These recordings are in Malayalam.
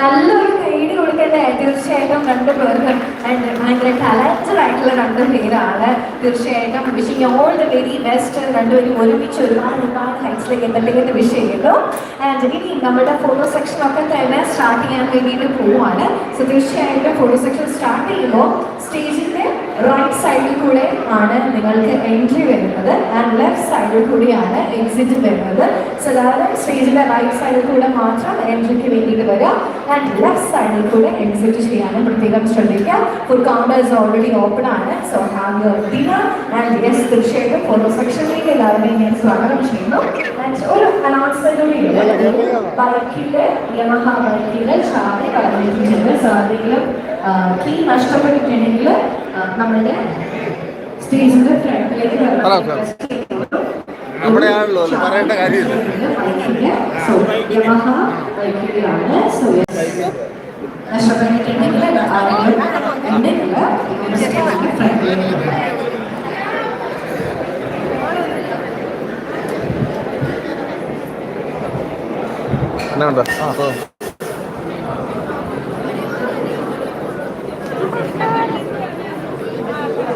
നല്ലൊരു കൈഡ് കൊടുക്കേണ്ട തീർച്ചയായിട്ടും രണ്ട് പേർക്കും ഭയങ്കര ടാലന്റഡ് ആയിട്ടുള്ള രണ്ട് പേരാണ്. തീർച്ചയായിട്ടും wishing all the very best രണ്ടുപേരും ഒരുമിച്ച് ഒരുപാട് ഒരുപാട് ഹൈറ്റ്സിലേക്ക് എന്ന് വിഷ് ചെയ്യുന്നു. ആൻഡ് ഇനി നമ്മുടെ ഫോട്ടോ സെക്ഷൻ ഒക്കെ തന്നെ സ്റ്റാർട്ട് ചെയ്യാൻ വേണ്ടിയിട്ട് പോവുകയാണ് സോ തീർച്ചയായിട്ടും ഫോട്ടോ സെക്ഷൻ സ്റ്റാർട്ട് ചെയ്യുമ്പോൾ സ്റ്റേജിന്റെ റൈറ്റ് സൈഡിൽ കൂടെ ആണ് നിങ്ങൾക്ക് എൻട്രി വരുന്നത്. ആൻഡ് ലെഫ്റ്റ് സൈഡിൽ കൂടിയാണ് എക്സിറ്റ് വരുന്നത്. സാധാരണ സ്റ്റേജിലെ റൈറ്റ് സൈഡിൽ കൂടെ മാത്രം എൻട്രിക്ക് വേണ്ടിയിട്ട് വരിക. ആൻഡ് ലെഫ്റ്റ് സൈഡിൽ കൂടെ എക്സിറ്റ് ചെയ്യാനും പ്രത്യേകം ശ്രദ്ധിക്കാം. ഫുഡ് കൗണ്ടേഴ്സ് ഓൾറെഡി ഓപ്പൺ ആണ്. So have your dinner and yes തീർച്ചയായിട്ടും ഫോട്ടോ സെക്ഷനിലേക്ക് എല്ലാവരെയും ഞാൻ സ്വാഗതം ചെയ്യുന്നു. ആൻഡ് ഒരു അനൗൺസ്മെന്റ് കൂടി ബൈക്കിൽ യമഹ ബൈക്കിൽ ചാടി കളഞ്ഞിട്ടുണ്ട് സാധിക്കും. കീ നഷ്ടപ്പെട്ടിട്ടുണ്ടെങ്കിൽ നമ്മളുടെ സ്റ്റേജിന്റെ ഫ്രണ്ടിലേക്ക് അത് പറയേണ്ട കാര്യമില്ല. നഷ്ടപ്പെട്ടിട്ടുണ്ടെങ്കിൽ ഫ്രണ്ടിലേക്ക് എന്നാ ഉണ്ട്? ആ.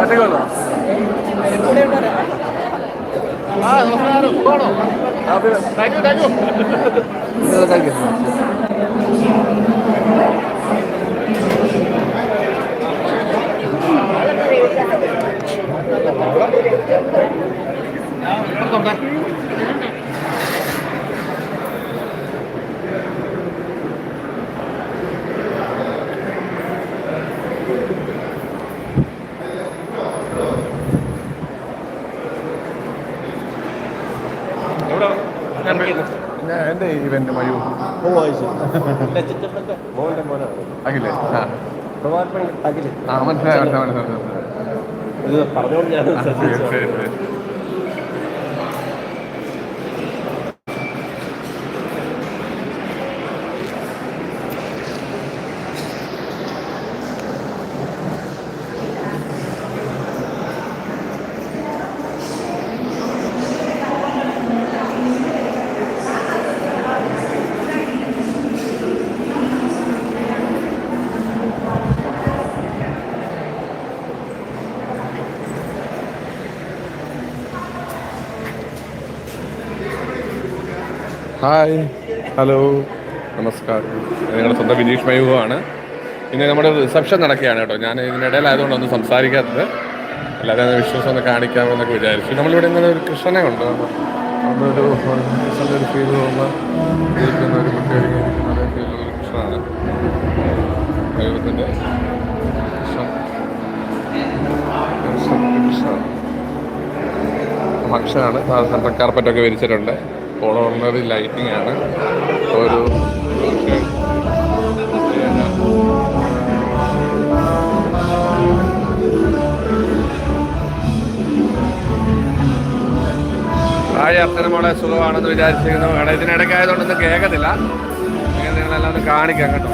ഒറ്റയ്ക്കുള്ളൂ ആ നമസ്കാരം. ആ thank you thank you thank you ഞാൻ എന്റെ ഇവന്റ് മയൂ. അഖിലേ? ആ. പ്രഭാകരൻ അഖിൽ. ആ മനസ്സിലായി മനസ്സിലായി മനസ്സിലായി. ഞാൻ ഹായ് ഹലോ നമസ്കാരം. നിങ്ങളുടെ സ്വന്തം വിനീഷ് മയൂഹമാണ്. ഇനി നമ്മുടെ റിസപ്ഷൻ നടക്കുകയാണ് കേട്ടോ. ഞാൻ ഇതിനിടയിലായതുകൊണ്ട് ഒന്നും സംസാരിക്കാത്തത്. അല്ലാതെ വിശ്വാസം ഒന്ന് കാണിക്കാമെന്നൊക്കെ വിചാരിച്ചു. നമ്മളിവിടെ ഇങ്ങനെ ഒരു കൃഷ്ണനെ ഉണ്ട് നമ്മളൊരു ഒരു ഒരു കൃഷ്ണനാണ്. ദൈവത്തിന്റെ കൃഷ്ണൻ. ഫംഗ്ഷനാണ് കാർപ്പറ്റൊക്കെ വിരിച്ചിട്ടുണ്ട്. ഓണറി ലൈറ്റിംഗ് ആണ്. ഒരു ഹായ് അർച്ചനമോളെ സുഖമാണെന്ന് വിചാരിച്ചിരിക്കുന്നു കേട്ടോ ഇതിനിടയ്ക്ക് ആയതുകൊണ്ടൊന്നും കേൾക്കത്തില്ല. ഇങ്ങനെ നിങ്ങളെല്ലാം ഒന്ന് കാണിക്കാം കേട്ടോ.